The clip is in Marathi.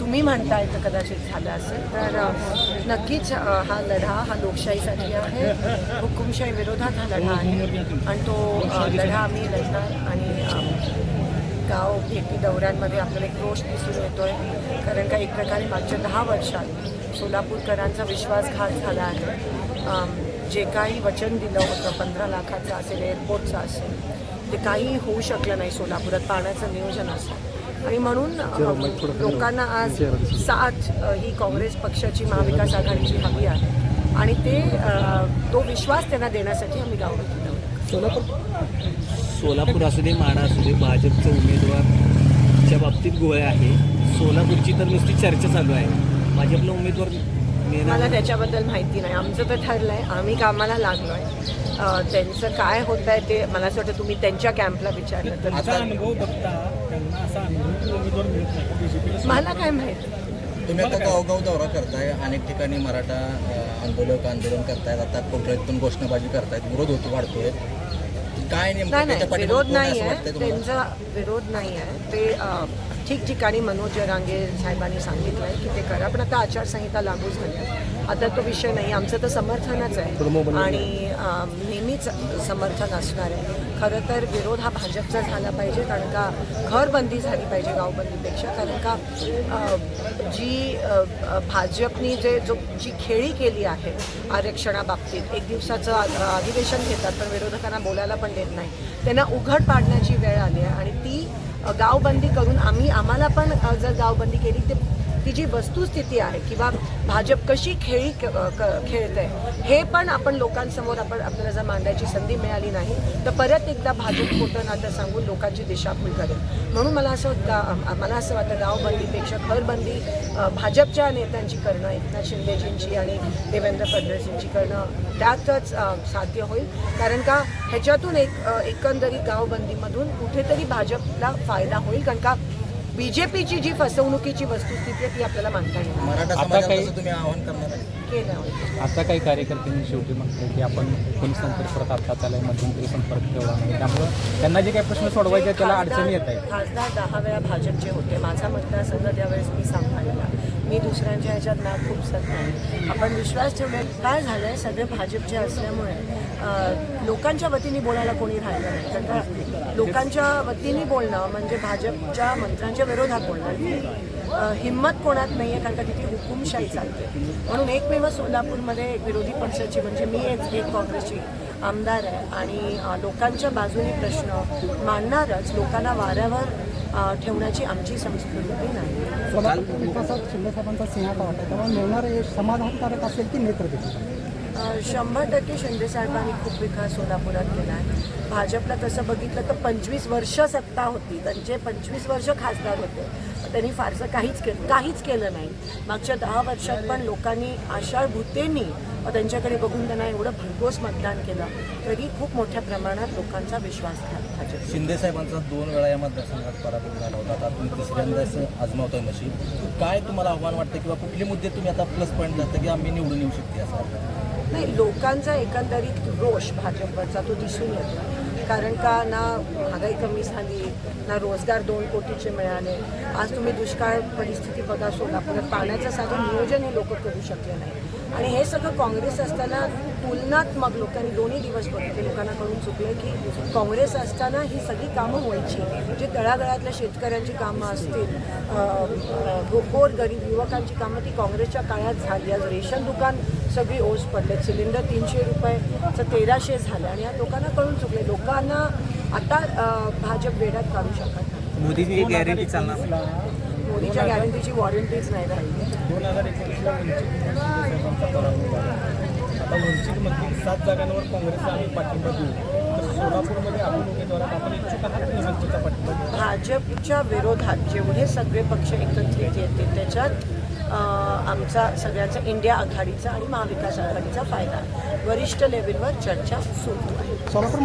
तुम्ही म्हणताय तर कदाचित झालं असेल तर नक्कीच हा लढा हा लोकशाहीसाठी आहे हुकुमशाही विरोधात हा लढा आहे. आणि तो लढा आम्ही लढणार आणि गाव भेटी दौऱ्यांमध्ये आपल्याला एक रोष दिसून येतोय. कारण का एक प्रकारे मागच्या दहा वर्षात सोलापूरकरांचा विश्वासघात झाला आहे. जे काही वचन दिलं होतं पंधरा लाखाचं असेल एअरपोर्टचं असेल ते काही होऊ शकलं नाही सोलापुरात पाण्याचं नियोजन असेल आणि म्हणून लोकांना आज साथ ही काँग्रेस पक्षाची महाविकास आघाडीची हवी आहे. आणि ते तो विश्वास त्यांना देण्यासाठी आम्ही गाव भेटी दौरा सोलापूर? सोलापूर असू दे माडा असू दे भाजपचा उमेदवारच्या बाबतीत गोळे आहे. सोलापूरची तर नुसती चर्चा चालू आहे. भाजपला उमेदवार मला त्याच्याबद्दल माहिती नाही. आमचं तर ठरलं आहे आम्ही कामाला लागलो आहे त्यांचं काय होत आहे ते मला असं वाटतं तुम्ही त्यांच्या कॅम्पला विचारलं तर. मला काय माहिती? तुम्ही आता गावगाव दौरा करताय अनेक ठिकाणी मराठा आंदोलक आंदोलन करतायत. आता कोकणातून घोषणाबाजी करतायत. विरोध होतो वाढतोय. काय नेमकं? नाही विरोध नाही आहे? त्यांचा विरोध नाही आहे ते ठिकठिकाणी मनोज रांगे साहेबांनी सांगितलं आहे की ते करा पण आता आचारसंहिता लागू झाली आहे. आता तो विषय नाही आमचं तर समर्थनच आहे. आणि नेहमीच समर्थन असणार आहे. खरं तर विरोध हा भाजपचा झाला पाहिजे कारण का घरबंदी झाली पाहिजे गावबंदीपेक्षा. कारण का जी भाजपनी जे जो जी खेळी केली आहे आरक्षणाबाबतीत एक दिवसाचं अधिवेशन घेतात पण विरोधकांना बोलायला पण देत नाही. त्यांना उघड पाडण्याची वेळ आली आहे आणि ती गावबंदी करून आम्ही आम्हाला पण जर गावबंदी केली ते ती जी वस्तुस्थिती आहे किंवा भाजप कशी खेळी क- क- खेळते हे पण आपण लोकांसमोर आपण आपल्याला जर मांडायची संधी मिळाली नाही तर परत एकदा भाजप खोटं नातं सांगून लोकांची दिशाभूल करेल. म्हणून मला असं वाटतं मला असं वाटतं गावबंदीपेक्षा घरबंदी भाजपच्या नेत्यांची करणं एकनाथ शिंदेजींची आणि देवेंद्र फडणवीसजींची करणं त्यातच साध्य होईल. कारण का ह्याच्यातून एक एकंदरीत गावबंदीमधून कुठेतरी भाजपला फायदा होईल कारण का बी जे पीची जी फसवणुकीची वस्तुस्थिती आहे ती आपल्याला मानता येईल आता काही- कसं तुम्ही आवाहन करणार आहे? केलं होईल आता काही कार्यकर्त्यांनी शेवटी म्हटलं की आपण कोणी संपर्क परत आता त्याला मध्यंतरी संपर्क ठेवला नाही. त्यामुळं त्यांना जे काही प्रश्न सोडवायचे त्याला अडचणी येत आहेत. खासदार दहा वेळा भाजपचे होते. माझा मतदारसंघ त्यावेळेस मी सांभाळलेला मी दुसऱ्यांच्या ह्याच्यात नाक खुपसत नाही. आपण विश्वास ठेवले काय झालं आहे सगळे भाजपचे असल्यामुळे लोकांच्या वतीने बोलायला कोणी राहिलं नाही. कारण लोकांच्या वतीने बोलणं म्हणजे भाजपच्या मंत्र्यांच्या विरोधात बोलणं. हिंमत कोणात नाही आहे कारण का तिथे हुकुमशाही चालते. म्हणून एकमेव सोलापूरमध्ये विरोधी पक्षाची म्हणजे मी एक एक काँग्रेसची. आमदार आहे आणि लोकांच्या बाजूने प्रश्न मांडणारच लोकांना वाऱ्यावर ठेवण्याची आमची संस्कृती नाही. विकासात शिंदे साहेबांचा सिंहाचा वाटत त्यामुळे मिळणारं समाधानकारक असेल की नेतृत्व शंभर टक्के शिंदे साहेबांनी खूप विकास सोलापुरात केला आहे. भाजपला तसं बघितलं तर पंचवीस वर्ष सत्ता होती. त्यांचे पंचवीस वर्ष खासदार होते. त्यांनी फारसं काहीच केलं काहीच केलं नाही. मागच्या दहा वर्षात पण लोकांनी आषाढ भूतेंनी त्यांच्याकडे बघून त्यांना एवढं भरघोस मतदान केलं. तरी खूप मोठ्या प्रमाणात लोकांचा विश्वास झाला भाजप शिंदे साहेबांचा दोन वेळा या मतदारसंघात पराभव झाला होता. आता तुम्ही तिसऱ्यांदा असं आजमावतोय नशीब काय तुम्हाला आव्हान वाटतं किंवा कुठले मुद्दे तुम्ही आता प्लस पॉईंट जातं की आम्ही निवडून येऊ शकते असं वाटतं? नाही लोकांचा एकंदरीत रोष भाजपवरचा तो दिसून येतो. कारण का ना महागाई कमी झाली ना रोजगार दोन कोटीचे मिळाले. आज तुम्ही दुष्काळ परिस्थिती बघा सोलापुरात पाण्याचं साधं नियोजन हे लोक करू शकले नाही. आणि हे सगळं काँग्रेस असताना तुलनात्मक लोकांनी दोन्ही दिवस बघितले लोकांना कळून चुकलं की काँग्रेस असताना ही सगळी कामं व्हायची. जे तळागाळातल्या शेतकऱ्यांची कामं असतील गोर गरीब युवकांची कामं ती काँग्रेसच्या काळात झाली. आज रेशन दुकान सगळी ओस पडले सिलेंडर तीनशे रुपयेचं तेराशे झालं आणि या लोकांना कळून चुकले लोकांना आता भाजप वेड्यात काढू शकत नाही. मोदीची गॅरंटी चालणार. मोदीच्या गॅरंटीची वॉरंटीच नाही राहिली दोन हजार एकोणीसला वंचित शिंदे साहेबांचा पराभव झाला. आता वंचितमधील सात जागांवर काँग्रेसला आम्ही पाठिंबा देऊ. तर सोलापूरमध्ये आपण उमेदवारात आपण इच्छुक आहात की वंचितचा पाठिंबा देऊ? भाजपच्या विरोधात जेवढे सगळे पक्ष एकत्रित येतील त्याच्यात आमचा सगळ्याचा इंडिया आघाडीचा आणि महाविकास आघाडीचा फायदा. वरिष्ठ लेवलवर चर्चा सुरू आहे.